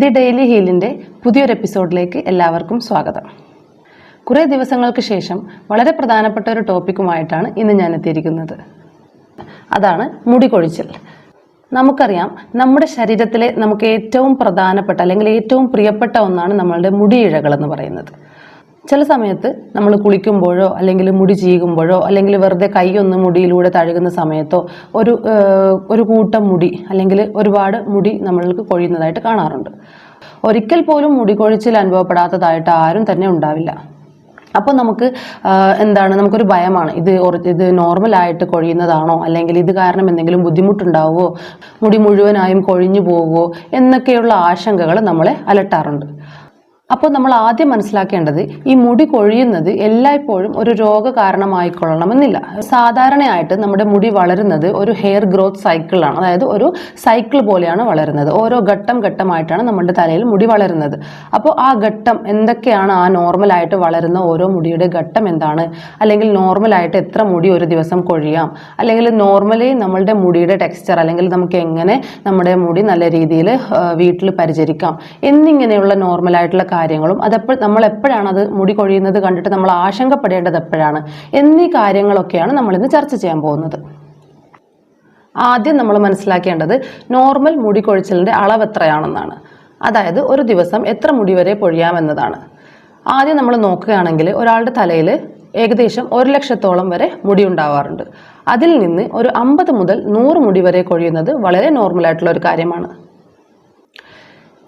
The daily ഹീലിന്റെ പുതിയൊരു എപ്പിസോഡിലേക്ക് എല്ലാവർക്കും സ്വാഗതം. കുറേ ദിവസങ്ങൾക്ക് ശേഷം വളരെ പ്രധാനപ്പെട്ട ഒരു ടോപ്പിക്കുമായിട്ടാണ് ഇന്ന് ഞാൻ എത്തിയിരിക്കുന്നത്. അതാണ് മുടി കൊഴിച്ചൽ നമുക്കറിയാം നമ്മുടെ ശരീരത്തിലെ നമുക്ക് ഏറ്റവും പ്രധാനപ്പെട്ട അല്ലെങ്കിൽ ഏറ്റവും പ്രിയപ്പെട്ട ഒന്നാണ് നമ്മളുടെ മുടിയിഴകൾ എന്ന് പറയുന്നത്. ചില സമയത്ത് നമ്മൾ കുളിക്കുമ്പോഴോ അല്ലെങ്കിൽ മുടി ചീകുമ്പോഴോ അല്ലെങ്കിൽ വെറുതെ കൈ ഒന്ന് മുടിയിലൂടെ തഴുകുന്ന സമയത്തോ ഒരു ഒരു കൂട്ടം മുടി അല്ലെങ്കിൽ ഒരുപാട് മുടി നമ്മൾക്ക് കൊഴിയുന്നതായിട്ട് കാണാറുണ്ട്. ഒരിക്കൽ പോലും മുടി കൊഴിച്ചിൽ അനുഭവപ്പെടാത്തതായിട്ട് ആരും തന്നെ ഉണ്ടാവില്ല. അപ്പോൾ നമുക്ക് എന്താണ് നമുക്കൊരു ഭയമാണ്. ഇത് ഇത് നോർമലായിട്ട് കൊഴിയുന്നതാണോ? അല്ലെങ്കിൽ ഇത് കാരണം എന്തെങ്കിലും ബുദ്ധിമുട്ടുണ്ടാവുമോ മുടി മുഴുവനായും കൊഴിഞ്ഞു പോകുമോ എന്നൊക്കെയുള്ള ആശങ്കകൾ നമ്മളെ അലട്ടാറുണ്ട്. അപ്പോൾ നമ്മൾ ആദ്യം മനസ്സിലാക്കേണ്ടത് ഈ മുടി കൊഴിയുന്നത് എല്ലായ്പ്പോഴും ഒരു രോഗ കാരണമായിക്കൊള്ളണമെന്നില്ല സാധാരണയായിട്ട് നമ്മുടെ മുടി വളരുന്നത് ഒരു ഹെയർ ഗ്രോത്ത് സൈക്കിളാണ് അതായത് ഒരു സൈക്കിൾ പോലെയാണ് വളരുന്നത്. ഓരോ ഘട്ടം ഘട്ടമായിട്ടാണ് നമ്മുടെ തലയിൽ മുടി വളരുന്നത്. അപ്പോൾ ആ ഘട്ടം എന്തൊക്കെയാണ് ആ നോർമലായിട്ട് വളരുന്ന ഓരോ മുടിയുടെ ഘട്ടം എന്താണ്? അല്ലെങ്കിൽ നോർമലായിട്ട് എത്ര മുടി ഒരു ദിവസം കൊഴിയാം? അല്ലെങ്കിൽ നോർമലി നമ്മളുടെ മുടിയുടെ ടെക്സ്ചർ അല്ലെങ്കിൽ നമുക്ക് എങ്ങനെ നമ്മുടെ മുടി നല്ല രീതിയിൽ വീട്ടിൽ പരിചരിക്കാം? എന്നിങ്ങനെയുള്ള നോർമലായിട്ടുള്ള കാര്യങ്ങളും അതെപ്പോൾ നമ്മൾ എപ്പോഴാണ് അത് മുടി കൊഴിയുന്നത് കണ്ടിട്ട് നമ്മൾ ആശങ്കപ്പെടേണ്ടത് എപ്പോഴാണ് എന്നീ കാര്യങ്ങളൊക്കെയാണ് നമ്മൾ ഇന്ന് ചർച്ച ചെയ്യാൻ പോകുന്നത്. ആദ്യം നമ്മൾ മനസ്സിലാക്കേണ്ടത് നോർമൽ മുടി കൊഴിച്ചിലിന്റെ അളവ് എത്രയാണെന്നാണ്. അതായത് ഒരു ദിവസം എത്ര മുടി വരെ പൊഴിയാമെന്നതാണ്. ആദ്യം നമ്മൾ നോക്കുകയാണെങ്കിൽ ഒരാളുടെ തലയിൽ ഏകദേശം ഒരു ലക്ഷത്തോളം വരെ മുടി ഉണ്ടാവാറുണ്ട്. അതിൽ നിന്ന് ഒരു അമ്പത് മുതൽ നൂറ് മുടി വരെ കൊഴിയുന്നത് വളരെ നോർമലായിട്ടുള്ള ഒരു കാര്യമാണ്.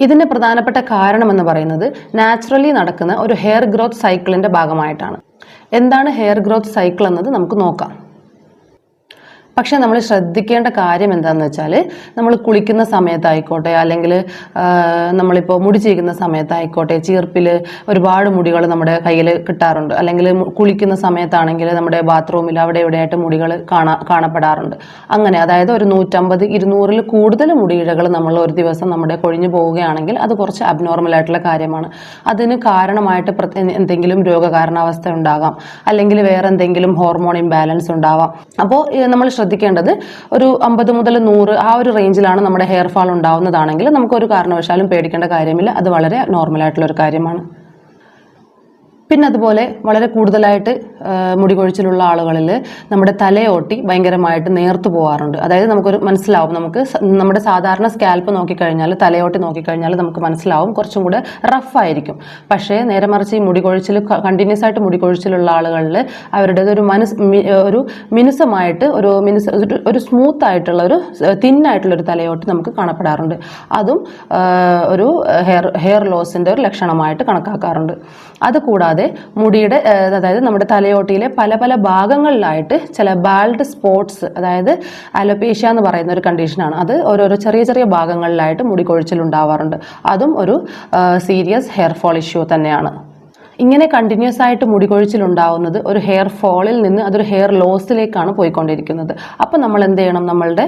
ഇതിന് പ്രധാനപ്പെട്ട കാരണം എന്ന് പറയുന്നത് നാച്ചുറലി നടക്കുന്ന ഒരു ഹെയർ ഗ്രോത്ത് സൈക്കിളിന്റെ ഭാഗമായിട്ടാണ്. എന്താണ് ഹെയർ ഗ്രോത്ത് സൈക്കിൾ എന്നത് നമുക്ക് നോക്കാം. പക്ഷേ നമ്മൾ ശ്രദ്ധിക്കേണ്ട കാര്യം എന്താണെന്ന് വെച്ചാൽ നമ്മൾ കുളിക്കുന്ന സമയത്തായിക്കോട്ടെ അല്ലെങ്കിൽ നമ്മളിപ്പോൾ മുടി ചീകുന്ന സമയത്തായിക്കോട്ടെ ചീർപ്പിൽ ഒരുപാട് മുടികൾ നമ്മുടെ കയ്യിൽ കിട്ടാറുണ്ട്. അല്ലെങ്കിൽ കുളിക്കുന്ന സമയത്താണെങ്കിൽ നമ്മുടെ ബാത്റൂമിൽ അവിടെ ഇവിടെയായിട്ട് മുടികൾ കാണാ കാണപ്പെടാറുണ്ട്. അങ്ങനെ അതായത് ഒരു നൂറ്റമ്പത് ഇരുന്നൂറിൽ കൂടുതൽ മുടിയിഴകൾ നമ്മൾ ഒരു ദിവസം നമ്മുടെ കൊഴിഞ്ഞു പോവുകയാണെങ്കിൽ അത് കുറച്ച് അബ്നോർമൽ ആയിട്ടുള്ള കാര്യമാണ്. അതിന് കാരണമായിട്ട് എന്തെങ്കിലും രോഗകാരണാവസ്ഥ ഉണ്ടാകാം. അല്ലെങ്കിൽ വേറെ എന്തെങ്കിലും ഹോർമോൺ ഇംബാലൻസ് ഉണ്ടാവാം. അപ്പോൾ നമ്മൾ ശ്രദ്ധിക്കേണ്ടത് ഒരു അമ്പത് മുതൽ നൂറ് ആ ഒരു റേഞ്ചിലാണ് നമ്മുടെ ഹെയർ ഫാൾ ഉണ്ടാവുന്നതാണെങ്കിൽ നമുക്ക് ഒരു കാരണവശാലും പേടിക്കേണ്ട കാര്യമില്ല. അത് വളരെ നോർമൽ ആയിട്ടുള്ള ഒരു കാര്യമാണ്. പിന്നെ അതുപോലെ വളരെ കൂടുതലായിട്ട് മുടി കൊഴിച്ചിലുള്ള ആളുകളിൽ നമ്മുടെ തലയോട്ടി ഭയങ്കരമായിട്ട് നേർത്തു പോകാറുണ്ട് അതായത് നമുക്കൊരു മനസ്സിലാവും നമുക്ക് നമ്മുടെ സാധാരണ സ്കാൽപ്പ് നോക്കിക്കഴിഞ്ഞാൽ തലയോട്ടി നോക്കിക്കഴിഞ്ഞാൽ നമുക്ക് മനസ്സിലാവും കുറച്ചും കൂടെ റഫായിരിക്കും പക്ഷേ നേരെ മറിച്ച് ഈ മുടി കൊഴിച്ചിൽ കണ്ടിന്യൂസ് ആയിട്ട് മുടി കൊഴിച്ചിലുള്ള ആളുകളിൽ അവരുടെ ഒരു മനസ് ഒരു മിനുസമായിട്ട് ഒരു മിനുസ ഒരു- സ്മൂത്ത് ആയിട്ടുള്ള ഒരു തിന്നായിട്ടുള്ള ഒരു തലയോട്ടി നമുക്ക് കാണപ്പെടാറുണ്ട്. അതും ഒരു ഹെയർ ഹെയർ ലോസിന്റെ ഒരു ലക്ഷണമായിട്ട് കണക്കാക്കാറുണ്ട്. അതുകൂടാതെ മുടിയുടെ അതായത് നമ്മുടെ തലയോട്ടിയിലെ പല പല ഭാഗങ്ങളിലായിട്ട് ചില ബാൾഡ് സ്പോട്ട്സ് അതായത് അലോപേഷ്യ എന്ന് പറയുന്ന ഒരു കണ്ടീഷനാണ് അത് ഓരോരോ ചെറിയ ചെറിയ ഭാഗങ്ങളിലായിട്ട് മുടി കൊഴിച്ചിൽ ഉണ്ടാവാറുണ്ട്. അതും ഒരു സീരിയസ് ഹെയർ ഫോൾ ഇഷ്യൂ തന്നെയാണ്. ഇങ്ങനെ കണ്ടിന്യൂസ് ആയിട്ട് മുടി കൊഴിച്ചിൽ ഉണ്ടാവുന്നത് ഒരു ഹെയർ ഫോളിൽ നിന്ന് അതൊരു ഹെയർ ലോസിലേക്കാണ് പോയിക്കൊണ്ടിരിക്കുന്നത്. അപ്പോൾ നമ്മൾ എന്ത് ചെയ്യണം? നമ്മളുടെ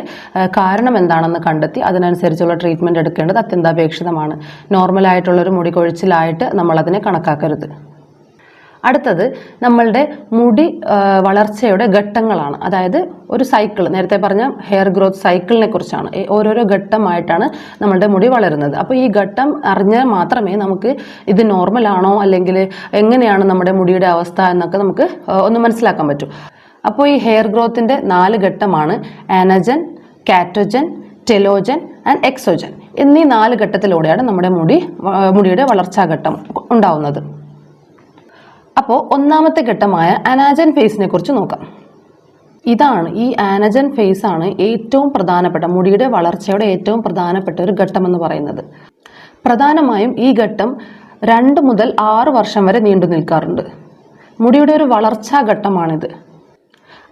കാരണം എന്താണെന്ന് കണ്ടെത്തി അതിനനുസരിച്ചുള്ള ട്രീറ്റ്മെന്റ് എടുക്കേണ്ടത് അത്യന്താപേക്ഷിതമാണ്. നോർമലായിട്ടുള്ളൊരു മുടി കൊഴിച്ചിലായിട്ട് നമ്മളതിനെ കണക്കാക്കരുത്. അടുത്തത് നമ്മളുടെ മുടി വളർച്ചയുടെ ഘട്ടങ്ങളാണ്. അതായത് ഒരു സൈക്കിൾ നേരത്തെ പറഞ്ഞ ഹെയർ ഗ്രോത്ത് സൈക്കിളിനെ കുറിച്ചാണ്. ഓരോരോ ഘട്ടമായിട്ടാണ് നമ്മളുടെ മുടി വളരുന്നത്. അപ്പോൾ ഈ ഘട്ടം അറിഞ്ഞാൽ മാത്രമേ നമുക്ക് ഇത് നോർമൽ ആണോ അല്ലെങ്കിൽ എങ്ങനെയാണ് നമ്മുടെ മുടിയുടെ അവസ്ഥ എന്നൊക്കെ നമുക്ക് ഒന്ന് മനസ്സിലാക്കാൻ പറ്റൂ. അപ്പോൾ ഈ ഹെയർ ഗ്രോത്തിന്റെ നാല് ഘട്ടമാണ് ആനജൻ കാറ്റോജൻ ടെലോജൻ ആൻഡ് എക്സോജൻ എന്നീ നാല് ഘട്ടത്തിലൂടെയാണ് നമ്മുടെ മുടി മുടിയുടെ വളർച്ചാ ഘട്ടം ഉണ്ടാവുന്നത്. അപ്പോൾ ഒന്നാമത്തെ ഘട്ടമായ അനാജൻ ഫേസിനെ കുറിച്ച് നോക്കാം. ഇതാണ് ഈ ആനജൻ ഫേസ് ആണ് ഏറ്റവും പ്രധാനപ്പെട്ട മുടിയുടെ വളർച്ചയുടെ ഏറ്റവും പ്രധാനപ്പെട്ട ഒരു ഘട്ടം എന്ന് പറയുന്നത്. പ്രധാനമായും ഈ ഘട്ടം രണ്ട് മുതൽ ആറ് വർഷം വരെ നീണ്ടു നിൽക്കാറുണ്ട്. മുടിയുടെ ഒരു വളർച്ചാ ഘട്ടമാണിത്.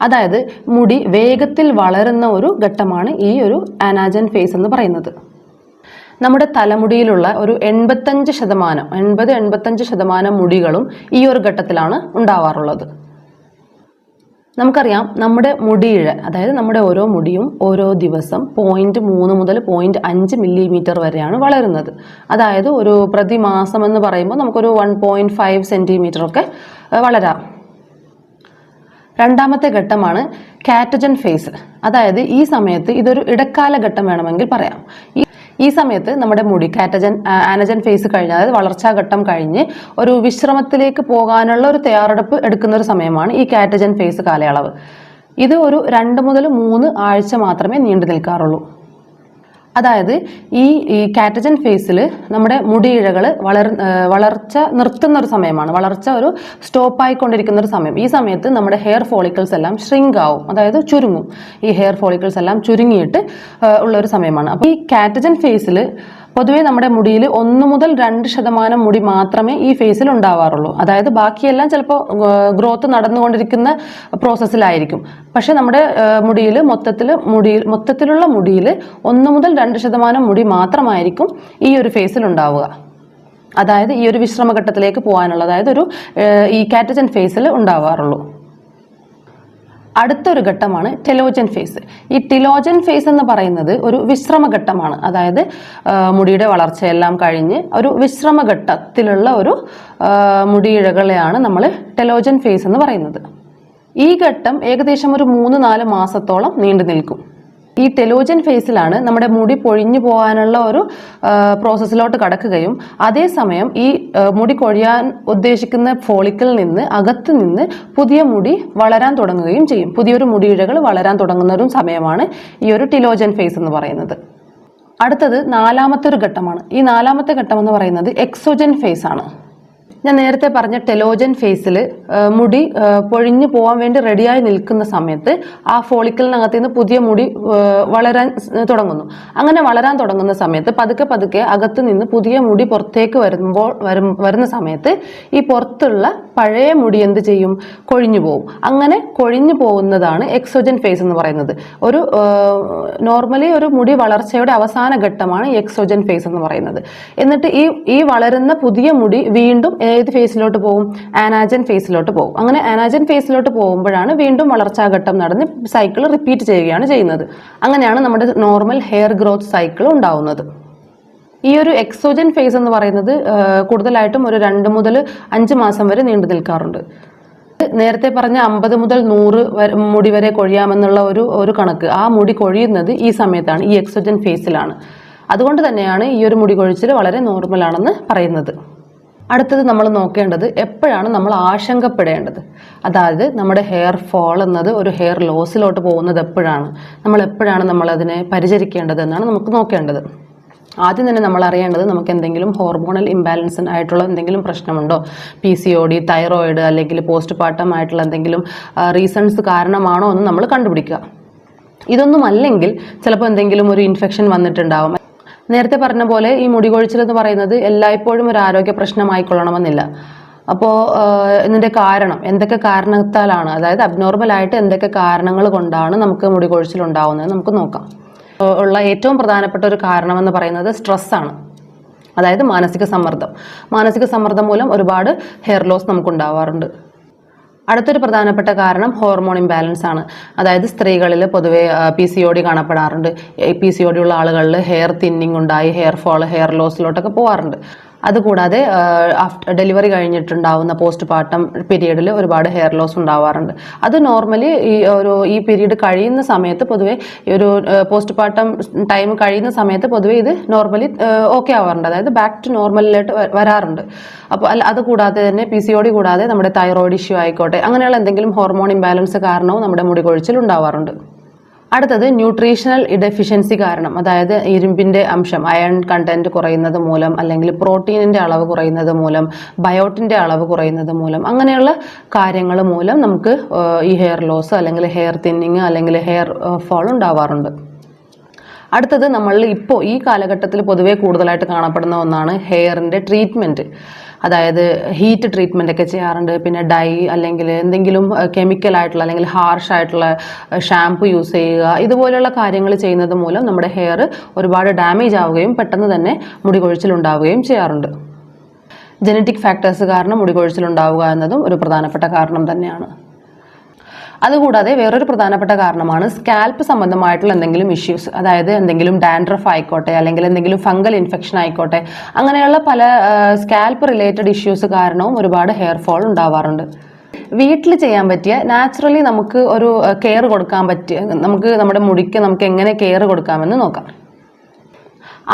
അതായത് മുടി വേഗത്തിൽ വളരുന്ന ഒരു ഘട്ടമാണ് ഈ ഒരു ആനാജൻ ഫേസ് എന്ന് പറയുന്നത്. നമ്മുടെ തലമുടിയിലുള്ള ഒരു എൺപത്തഞ്ച് ശതമാനം എൺപത് എൺപത്തഞ്ച് ശതമാനം മുടികളും ഈ ഒരു ഘട്ടത്തിലാണ് ഉണ്ടാവാറുള്ളത്. നമുക്കറിയാം നമ്മുടെ മുടിയിഴ അതായത് നമ്മുടെ ഓരോ മുടിയും ഓരോ ദിവസം പോയിന്റ് മൂന്ന് മുതൽ പോയിന്റ് അഞ്ച് മില്ലിമീറ്റർ വരെയാണ് വളരുന്നത്. അതായത് ഒരു പ്രതിമാസം എന്ന് പറയുമ്പോൾ നമുക്കൊരു വൺ പോയിന്റ് ഫൈവ് സെന്റിമീറ്റർ ഒക്കെ വളരാം. രണ്ടാമത്തെ ഘട്ടമാണ് കാറ്റജൻ ഫേസ്. അതായത് ഈ സമയത്ത് ഇതൊരു ഇടക്കാല ഘട്ടം വേണമെങ്കിൽ പറയാം. ഈ സമയത്ത് നമ്മുടെ മുടി കാറ്റജൻ ആനജൻ ഫേസ് കഴിഞ്ഞ അതായത് വളർച്ചാ ഘട്ടം കഴിഞ്ഞ് ഒരു വിശ്രമത്തിലേക്ക് പോകാനുള്ള ഒരു തയ്യാറെടുപ്പ് എടുക്കുന്ന ഒരു സമയമാണ് ഈ കാറ്റജൻ ഫേസ് കാലയളവ്. ഇത് ഒരു രണ്ട് മുതൽ മൂന്ന് ആഴ്ച മാത്രമേ നീണ്ടു നിൽക്കാറുള്ളൂ. അതായത് ഈ ഈ കാറ്റജൻ ഫേസിൽ നമ്മുടെ മുടിയിഴകൾ വളർ വളർച്ച നിർത്തുന്ന ഒരു സമയമാണ്. വളർച്ച ഒരു സ്റ്റോപ്പ് ആയിക്കൊണ്ടിരിക്കുന്ന ഒരു സമയം. ഈ സമയത്ത് നമ്മുടെ ഹെയർ ഫോളിക്കിൾസ് എല്ലാം ഷ്രിങ്ക് ആവും അതായത് ചുരുങ്ങും. ഈ ഹെയർ ഫോളിക്കിൾസ് എല്ലാം ചുരുങ്ങിയിട്ട് ഉള്ള ഒരു സമയമാണ്. അപ്പോൾ ഈ കാറ്റജൻ ഫേസിൽ പൊതുവേ നമ്മുടെ മുടിയിൽ ഒന്ന് മുതൽ രണ്ട് ശതമാനം മുടി മാത്രമേ ഈ ഫേസിൽ ഉണ്ടാവാറുള്ളൂ. അതായത് ബാക്കിയെല്ലാം ചിലപ്പോൾ ഗ്രോത്ത് നടന്നുകൊണ്ടിരിക്കുന്ന പ്രോസസ്സിലായിരിക്കും. പക്ഷെ നമ്മുടെ മുടിയിൽ മൊത്തത്തിൽ മുടിയിൽ മൊത്തത്തിലുള്ള മുടിയിൽ ഒന്ന് മുതൽ രണ്ട് ശതമാനം മുടി മാത്രമായിരിക്കും ഈ ഒരു ഫേസിൽ ഉണ്ടാവുക. അതായത് ഈ ഒരു വിശ്രമഘട്ടത്തിലേക്ക് പോകാനുള്ള അതായത് ഒരു ഈ കാറ്റജൻ ഫേസിൽ ഉണ്ടാവാറുള്ളൂ. അടുത്തൊരു ഘട്ടമാണ് ടെലോജൻ ഫേസ്. ഈ ടിലോജൻ ഫേസ് എന്ന് പറയുന്നത് ഒരു വിശ്രമഘട്ടമാണ്. അതായത് മുടിയുടെ വളർച്ചയെല്ലാം കഴിഞ്ഞ് ഒരു വിശ്രമഘട്ടത്തിലുള്ള ഒരു മുടിയിഴകളെയാണ് നമ്മൾ ടെലോജൻ ഫേസ് എന്ന് പറയുന്നത്. ഈ ഘട്ടം ഏകദേശം ഒരു മൂന്ന് നാല് മാസത്തോളം നീണ്ടു നിൽക്കും. ഈ ടെലോജൻ ഫേസിലാണ് നമ്മുടെ മുടി പൊഴിഞ്ഞു പോകാനുള്ള ഒരു പ്രോസസ്സിലോട്ട് കടക്കുകയും അതേസമയം ഈ മുടി കൊഴിയാൻ ഉദ്ദേശിക്കുന്ന ഫോളിക്കിൽ നിന്ന് അകത്ത് നിന്ന് പുതിയ മുടി വളരാൻ തുടങ്ങുകയും ചെയ്യും. പുതിയൊരു മുടിയിഴകൾ വളരാൻ തുടങ്ങുന്ന ഒരു സമയമാണ് ഈ ഒരു ടിലോജൻ ഫേസ് എന്ന് പറയുന്നത്. അടുത്തത് നാലാമത്തെ ഒരു ഘട്ടമാണ്. ഈ നാലാമത്തെ ഘട്ടം എന്ന് പറയുന്നത് എക്സോജൻ ഫേസ് ആണ്. ഞാൻ നേരത്തെ പറഞ്ഞ ടെലോജൻ ഫേസിൽ മുടി പൊഴിഞ്ഞു പോകാൻ വേണ്ടി റെഡിയായി നിൽക്കുന്ന സമയത്ത് ആ ഫോളിക്കലിനകത്ത് നിന്ന് പുതിയ മുടി വളരാൻ തുടങ്ങുന്നു. അങ്ങനെ വളരാൻ തുടങ്ങുന്ന സമയത്ത് പതുക്കെ പതുക്കെ അകത്ത് നിന്ന് പുതിയ മുടി പുറത്തേക്ക് വരുമ്പോൾ വരും വരുന്ന സമയത്ത് ഈ പുറത്തുള്ള പഴയ മുടി എന്ത് ചെയ്യും? കൊഴിഞ്ഞു പോകും അങ്ങനെ കൊഴിഞ്ഞു പോകുന്നതാണ് എക്സോജൻ ഫേസ് എന്ന് പറയുന്നത്. ഒരു നോർമലി ഒരു മുടി വളർച്ചയുടെ അവസാന ഘട്ടമാണ് എക്സോജൻ ഫേസ് എന്ന് പറയുന്നത്. എന്നിട്ട് ഈ ഈ വളരുന്ന പുതിയ മുടി വീണ്ടും ഏത് ഫേസിലോട്ട് പോകും ആനാജൻ ഫേസിലോട്ട് പോകും അങ്ങനെ ആനാജൻ ഫേസിലോട്ട് പോകുമ്പോഴാണ് വീണ്ടും വളർച്ചാഘട്ടം നടന്ന് സൈക്കിൾ റിപ്പീറ്റ് ചെയ്യുകയാണ് ചെയ്യുന്നത്. അങ്ങനെയാണ് നമ്മുടെ നോർമൽ ഹെയർ ഗ്രോത്ത് സൈക്കിൾ ഉണ്ടാവുന്നത്. ഈ ഒരു എക്സോജൻ ഫേസ് എന്ന് പറയുന്നത് കൂടുതലായിട്ടും ഒരു രണ്ട് മുതൽ അഞ്ച് മാസം വരെ നീണ്ടു നിൽക്കാറുണ്ട്. നേരത്തെ പറഞ്ഞ അമ്പത് മുതൽ നൂറ് മുടി വരെ കൊഴിയാമെന്നുള്ള ഒരു ഒരു കണക്ക്. ആ മുടി കൊഴിയുന്നത് ഈ സമയത്താണ് ഈ എക്സോജൻ ഫേസിലാണ് അതുകൊണ്ട് തന്നെയാണ് ഈ ഒരു മുടി കൊഴിച്ചിൽ വളരെ നോർമലാണെന്ന് പറയുന്നത്. അടുത്തത് നമ്മൾ നോക്കേണ്ടത് എപ്പോഴാണ് നമ്മൾ ആശങ്കപ്പെടേണ്ടത്? അതായത് നമ്മുടെ ഹെയർ ഫോൾ എന്നത് ഒരു ഹെയർ ലോസിലോട്ട് പോകുന്നത് എപ്പോഴാണ്? നമ്മൾ എപ്പോഴാണ് നമ്മൾ അതിനെ പരിചരിക്കേണ്ടത് എന്നാണ് നമുക്ക് നോക്കേണ്ടത്. ആദ്യം തന്നെ നമ്മൾ അറിയേണ്ടത് നമുക്ക് എന്തെങ്കിലും ഹോർമോണൽ ഇംബാലൻസ് ആയിട്ടുള്ള എന്തെങ്കിലും പ്രശ്നമുണ്ടോ? P C O D thyroid അല്ലെങ്കിൽ പോസ്റ്റ് പാർട്ടം ആയിട്ടുള്ള എന്തെങ്കിലും റീസൺസ് കാരണമാണോ എന്ന് നമ്മൾ കണ്ടുപിടിക്കുക. ഇതൊന്നും അല്ലെങ്കിൽ ചിലപ്പോൾ എന്തെങ്കിലും ഒരു ഇൻഫെക്ഷൻ വന്നിട്ടുണ്ടാവും. നേരത്തെ പറഞ്ഞ പോലെ ഈ മുടി കൊഴിച്ചിൽ എന്ന് പറയുന്നത് എല്ലായ്പ്പോഴും ഒരു ആരോഗ്യ പ്രശ്നമായിക്കൊള്ളണമെന്നില്ല. അപ്പോൾ ഇതിന്റെ കാരണം എന്തൊക്കെ കാരണത്താലാണ്? അതായത് അബ്നോർമൽ ആയിട്ട് എന്തൊക്കെ കാരണങ്ങൾ കൊണ്ടാണ് നമുക്ക് മുടി കൊഴിച്ചിൽ നമുക്ക് നോക്കാം. ഉള്ള ഏറ്റവും പ്രധാനപ്പെട്ട ഒരു കാരണമെന്ന് പറയുന്നത് സ്ട്രെസ്സാണ് അതായത് മാനസിക സമ്മർദ്ദം. മാനസിക സമ്മർദ്ദം മൂലം ഒരുപാട് ഹെയർ ലോസ് നമുക്ക് ഉണ്ടാവാറുണ്ട്. അടുത്തൊരു പ്രധാനപ്പെട്ട കാരണം ഹോർമോൺ ഇംബാലൻസ് ആണ്. അതായത് സ്ത്രീകളിൽ പൊതുവേ പി സി ഒ ഡി കാണപ്പെടാറുണ്ട്. പി സി ഒ ഡി ഉള്ള ആളുകളിൽ ഹെയർ തിന്നിങ് ഉണ്ടായി ഹെയർ ഫോൾ ഹെയർ ലോസിലോട്ടൊക്കെ പോകാറുണ്ട് അതുകൂടാതെ ആഫ്റ്റർ ഡെലിവറി കഴിഞ്ഞിട്ടുണ്ടാവുന്ന പോസ്റ്റ് പാർട്ടം പീരീഡിൽ ഒരുപാട് ഹെയർ ലോസ് ഉണ്ടാവാറുണ്ട്. അത് നോർമലി ഈ ഒരു ഈ പീരീഡ് കഴിയുന്ന സമയത്ത് പൊതുവെ ഒരു പോസ്റ്റ് പാർട്ടം ടൈം കഴിയുന്ന സമയത്ത് പൊതുവെ ഇത് നോർമലി ഓക്കെ ആവാറുണ്ട്. അതായത് ബാക്ക് ടു നോർമലിലായിട്ട് വരാറുണ്ട്. അപ്പോൾ അല്ല അതുകൂടാതെ തന്നെ പി സി ഒ കൂടാതെ നമ്മുടെ തൈറോയിഡ് ഇഷ്യൂ ആയിക്കോട്ടെ അങ്ങനെയുള്ള എന്തെങ്കിലും ഹോർമോൺ ഇംബാലൻസ് കാരണവും നമ്മുടെ മുടി കൊഴിച്ചിൽ ഉണ്ടാവാറുണ്ട്. അടുത്തത് ന്യൂട്രീഷണൽ ഡെഫിഷ്യൻസി കാരണം അതായത് ഇരുമ്പിന്റെ അംശം അയൺ കണ്ടന്റ് കുറയുന്നത് മൂലം അല്ലെങ്കിൽ പ്രോട്ടീനിന്റെ അളവ് കുറയുന്നത് മൂലം ബയോട്ടിന്റെ അളവ് കുറയുന്നത് മൂലം അങ്ങനെയുള്ള കാര്യങ്ങൾ മൂലം നമുക്ക് ഈ ഹെയർ ലോസ് അല്ലെങ്കിൽ ഹെയർ തിന്നിങ് അല്ലെങ്കിൽ ഹെയർ ഫോൾ ഉണ്ടാവാറുണ്ട്. അടുത്തത് നമ്മൾ ഇപ്പോൾ ഈ കാലഘട്ടത്തിൽ പൊതുവേ കൂടുതലായിട്ട് കാണപ്പെടുന്ന ഒന്നാണ് ഹെയറിന്റെ ട്രീറ്റ്മെന്റ് അതായത് ഹീറ്റ് ട്രീറ്റ്മെന്റ് ഒക്കെ ചെയ്യാറുണ്ട്. പിന്നെ ഡൈ അല്ലെങ്കിൽ എന്തെങ്കിലും കെമിക്കൽ ആയിട്ടുള്ള അല്ലെങ്കിൽ ഹാർഷ് ആയിട്ടുള്ള ഷാംപു യൂസ് ചെയ്യുക. ഇതുപോലെയുള്ള കാര്യങ്ങൾ ചെയ്യുന്നത് മൂലം നമ്മുടെ ഹെയർ ഒരുപാട് ഡാമേജ് ആവുകയും പെട്ടെന്ന് തന്നെ മുടി കൊഴിച്ചിലുണ്ടാവുകയും ചെയ്യാറുണ്ട്. ജനറ്റിക് ഫാക്ടേഴ്സ് കാരണം മുടി കൊഴിച്ചിലുണ്ടാവുക എന്നതും ഒരു പ്രധാനപ്പെട്ട കാരണം തന്നെയാണ്. അതുകൂടാതെ വേറൊരു പ്രധാനപ്പെട്ട കാരണമാണ് സ്കാൽപ്പ് സംബന്ധമായിട്ടുള്ള എന്തെങ്കിലും ഇഷ്യൂസ് അതായത് എന്തെങ്കിലും ഡാൻഡ്രഫ് ആയിക്കോട്ടെ അല്ലെങ്കിൽ എന്തെങ്കിലും ഫംഗൽ ഇൻഫെക്ഷൻ ആയിക്കോട്ടെ അങ്ങനെയുള്ള പല സ്കാൽപ്പ് റിലേറ്റഡ് ഇഷ്യൂസ് കാരണവും ഒരുപാട് ഹെയർ ഫോൾ ഉണ്ടാവാറുണ്ട്. വീട്ടിൽ ചെയ്യാൻ പറ്റിയ നാച്ചുറലി നമുക്ക് ഒരു കെയർ കൊടുക്കാൻ പറ്റിയ നമുക്ക് നമ്മുടെ മുടിക്ക് നമുക്ക് എങ്ങനെ കെയർ കൊടുക്കാമെന്ന് നോക്കാം.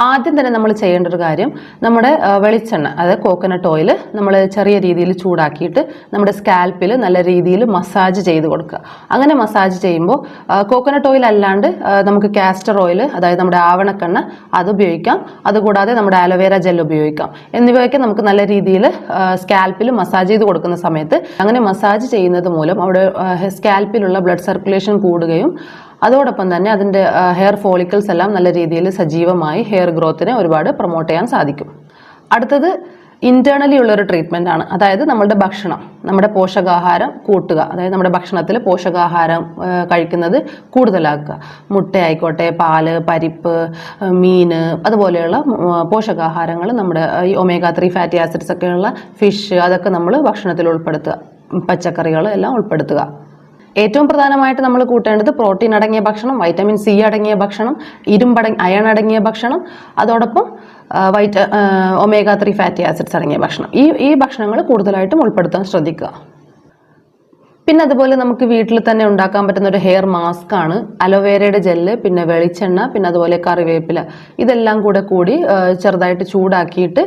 ആദ്യം തന്നെ നമ്മൾ ചെയ്യേണ്ട ഒരു കാര്യം നമ്മുടെ വെളിച്ചെണ്ണ അതായത് കോക്കനട്ട് ഓയിൽ നമ്മൾ ചെറിയ രീതിയിൽ ചൂടാക്കിയിട്ട് നമ്മുടെ സ്കാൽപ്പിൽ നല്ല രീതിയിൽ മസാജ് ചെയ്ത് കൊടുക്കുക. അങ്ങനെ മസാജ് ചെയ്യുമ്പോൾ കോക്കനട്ട് ഓയിൽ അല്ലാണ്ട് നമുക്ക് കാസ്റ്റർ ഓയിൽ അതായത് നമ്മുടെ ആവണക്കെണ്ണ അത് ഉപയോഗിക്കാം. അതുകൂടാതെ നമ്മുടെ അലോവേര ജെൽ ഉപയോഗിക്കാം. എന്നിവയൊക്കെ നമുക്ക് നല്ല രീതിയിൽ സ്കാൽപ്പിൽ മസാജ് ചെയ്ത് കൊടുക്കുന്ന സമയത്ത് അങ്ങനെ മസാജ് ചെയ്യുന്നത് മൂലം അവിടെ സ്കാൽപ്പിലുള്ള ബ്ലഡ് സർക്കുലേഷൻ കൂടുകയും അതോടൊപ്പം തന്നെ അതിന്റെ ഹെയർ ഫോളിക്കിൾസ് എല്ലാം നല്ല രീതിയിൽ സജീവമായി ഹെയർ ഗ്രോത്തിനെ ഒരുപാട് പ്രൊമോട്ട് ചെയ്യാൻ സാധിക്കും. അടുത്തത് ഇന്റേണലി ഉള്ളൊരു ട്രീറ്റ്മെന്റ് ആണ്. അതായത് നമ്മളുടെ ഭക്ഷണം നമ്മുടെ പോഷകാഹാരം കൂട്ടുക. അതായത് നമ്മുടെ ഭക്ഷണത്തിൽ പോഷകാഹാരം കഴിക്കുന്നത് കൂടുതലാക്കുക. മുട്ടയായിക്കോട്ടെ പാൽ പരിപ്പ് മീൻ അതുപോലെയുള്ള പോഷകാഹാരങ്ങൾ നമ്മുടെ ഈ ഒമേഗ ത്രീ ഫാറ്റി ആസിഡ്സ് ഒക്കെയുള്ള ഫിഷ് അതൊക്കെ നമ്മൾ ഭക്ഷണത്തിൽ ഉൾപ്പെടുത്തുക. പച്ചക്കറികൾ എല്ലാം ഉൾപ്പെടുത്തുക. ഏറ്റവും പ്രധാനമായിട്ട് നമ്മൾ കൂട്ടേണ്ടത് പ്രോട്ടീൻ അടങ്ങിയ ഭക്ഷണം വൈറ്റമിൻ സി അടങ്ങിയ ഭക്ഷണം ഇരുമ്പട അയൺ അടങ്ങിയ ഭക്ഷണം അതോടൊപ്പം വൈറ്റ ഒമേഗ ത്രീ ഫാറ്റി ആസിഡ്സ് അടങ്ങിയ ഭക്ഷണം. ഈ ഈ ഭക്ഷണങ്ങൾ കൂടുതലായിട്ടും ഉൾപ്പെടുത്താൻ ശ്രദ്ധിക്കുക. പിന്നെ അതുപോലെ നമുക്ക് വീട്ടിൽ തന്നെ ഉണ്ടാക്കാൻ പറ്റുന്ന ഒരു ഹെയർ മാസ്ക് ആണ്. അലോവേരയുടെ ജെല്ല് പിന്നെ വെളിച്ചെണ്ണ പിന്നെ അതുപോലെ കറിവേപ്പില. ഇതെല്ലാം കൂടെ കൂടി ചെറുതായിട്ട് ചൂടാക്കിയിട്ട്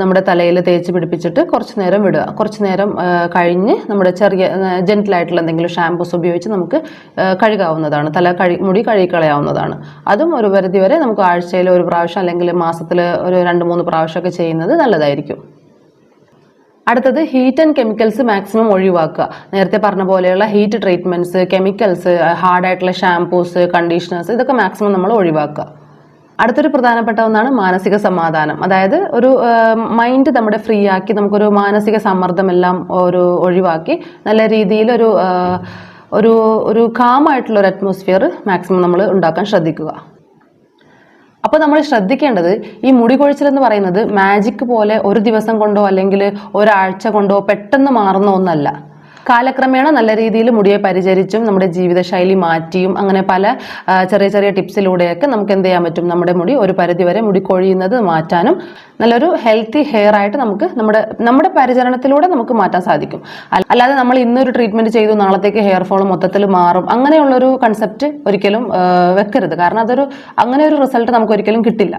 നമ്മുടെ തലയിൽ തേച്ച് പിടിപ്പിച്ചിട്ട് കുറച്ച് നേരം വിടുക. കുറച്ച് നേരം കഴിഞ്ഞ് നമ്മുടെ ചെറിയ ജെന്റിലായിട്ടുള്ള എന്തെങ്കിലും ഷാമ്പൂസ് ഉപയോഗിച്ച് നമുക്ക് കഴുകാവുന്നതാണ്. തല കഴി മുടി കഴുകിക്കളയാവുന്നതാണ്. അതും ഒരു പരിധി വരെ നമുക്ക് ആഴ്ചയിൽ ഒരു പ്രാവശ്യം അല്ലെങ്കിൽ മാസത്തിൽ ഒരു രണ്ട് മൂന്ന് പ്രാവശ്യമൊക്കെ ചെയ്യുന്നത് നല്ലതായിരിക്കും. അടുത്തത് ഹീറ്റ് ആൻഡ് കെമിക്കൽസ് മാക്സിമം ഒഴിവാക്കുക. നേരത്തെ പറഞ്ഞ പോലെയുള്ള ഹീറ്റ് ട്രീറ്റ്മെന്റ്സ് കെമിക്കൽസ് ഹാർഡായിട്ടുള്ള ഷാംപൂസ് കണ്ടീഷണേഴ്സ് ഇതൊക്കെ മാക്സിമം നമ്മൾ ഒഴിവാക്കുക. അടുത്തൊരു പ്രധാനപ്പെട്ട ഒന്നാണ് മാനസിക സമാധാനം. അതായത് ഒരു മൈൻഡ് നമ്മുടെ ഫ്രീ ആക്കി നമുക്കൊരു മാനസിക സമ്മർദ്ദമെല്ലാം ഒരു ഒഴിവാക്കി നല്ല രീതിയിൽ ഒരു ഒരു ഒരു കാമായിട്ടുള്ള ഒരു അറ്റ്മോസ്ഫിയർ മാക്സിമം നമ്മൾ ഉണ്ടാക്കാൻ ശ്രദ്ധിക്കുക. അപ്പോൾ നമ്മൾ ശ്രദ്ധിക്കേണ്ടത് ഈ മുടി കൊഴിച്ചിൽ എന്ന് പറയുന്നത് മാജിക് പോലെ ഒരു ദിവസം കൊണ്ടോ അല്ലെങ്കിൽ ഒരാഴ്ച കൊണ്ടോ പെട്ടെന്ന് മാറുന്ന ഒന്നല്ല. കാലക്രമേണ നല്ല രീതിയിൽ മുടിയെ പരിചരിച്ചും നമ്മുടെ ജീവിതശൈലി മാറ്റിയും അങ്ങനെ പല ചെറിയ ചെറിയ ടിപ്സിലൂടെയൊക്കെ നമുക്ക് എന്ത് ചെയ്യാൻ പറ്റും? നമ്മുടെ മുടി ഒരു പരിധി വരെ മുടി കൊഴിയുന്നത് മാറ്റാനും നല്ലൊരു ഹെൽത്തി ഹെയർ ആയിട്ട് നമുക്ക് നമ്മുടെ നമ്മുടെ പരിചരണത്തിലൂടെ നമുക്ക് മാറ്റാൻ സാധിക്കും. അല്ലാതെ നമ്മൾ ഇന്നൊരു ട്രീറ്റ്മെന്റ് ചെയ്തു നാളത്തേക്ക് ഹെയർ ഫോൾ മൊത്തത്തിൽ മാറും അങ്ങനെയുള്ളൊരു കൺസെപ്റ്റ് ഒരിക്കലും വെക്കരുത്. കാരണം അതൊരു അങ്ങനെ ഒരു റിസൾട്ട് നമുക്ക് ഒരിക്കലും കിട്ടില്ല.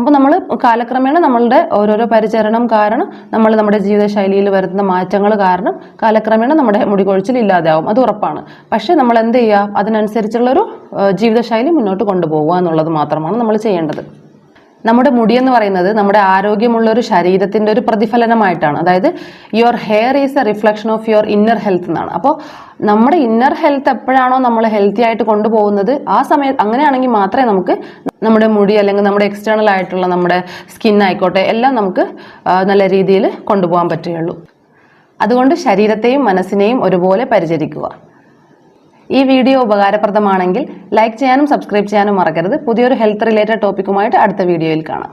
അപ്പോൾ നമ്മൾ കാലക്രമേണ നമ്മളുടെ ഓരോരോ പരിചരണം കാരണം നമ്മൾ നമ്മുടെ ജീവിതശൈലിയിൽ വരുന്ന മാറ്റങ്ങൾ കാരണം കാലക്രമേണ നമ്മുടെ മുടി കൊഴിച്ചിൽ ഇല്ലാതാവും അത് ഉറപ്പാണ്. പക്ഷേ നമ്മൾ എന്ത് ചെയ്യുക അതിനനുസരിച്ചുള്ളൊരു ജീവിതശൈലി മുന്നോട്ട് കൊണ്ടുപോകുക എന്നുള്ളത് മാത്രമാണ് നമ്മൾ ചെയ്യേണ്ടത്. നമ്മുടെ മുടി എന്ന് പറയുന്നത് നമ്മുടെ ആരോഗ്യമുള്ള ഒരു ശരീരത്തിന്റെ ഒരു പ്രതിഫലനമായിട്ടാണ്. അതായത് your hair is a reflection of your inner health എന്നാണ്. അപ്പോൾ നമ്മുടെ ഇന്നർ ഹെൽത്ത് എപ്പോഴാണോ നമ്മൾ ഹെൽത്തി ആയിട്ട് കൊണ്ടുപോകുന്നത് ആ സമയത്ത് അങ്ങനെയാണെങ്കിൽ മാത്രമേ നമുക്ക് നമ്മുടെ മുടി അല്ലെങ്കിൽ നമ്മുടെ എക്സ്റ്റേണൽ ആയിട്ടുള്ള നമ്മുടെ സ്കിൻ ആയിക്കോട്ടെ എല്ലാം നമുക്ക് നല്ല രീതിയിൽ കൊണ്ടുപോകാൻ പറ്റുകയുള്ളൂ. അതുകൊണ്ട് ശരീരത്തെയും മനസ്സിനെയും ഒരുപോലെ പരിചരിക്കുക. ഈ വീഡിയോ ഉപകാരപ്രദമാണെങ്കിൽ ലൈക്ക് ചെയ്യാനും സബ്സ്ക്രൈബ് ചെയ്യാനും മറക്കരുത്. പുതിയൊരു ഹെൽത്ത് റിലേറ്റഡ് ടോപ്പിക്കുമായിട്ട് അടുത്ത വീഡിയോയിൽ കാണാം.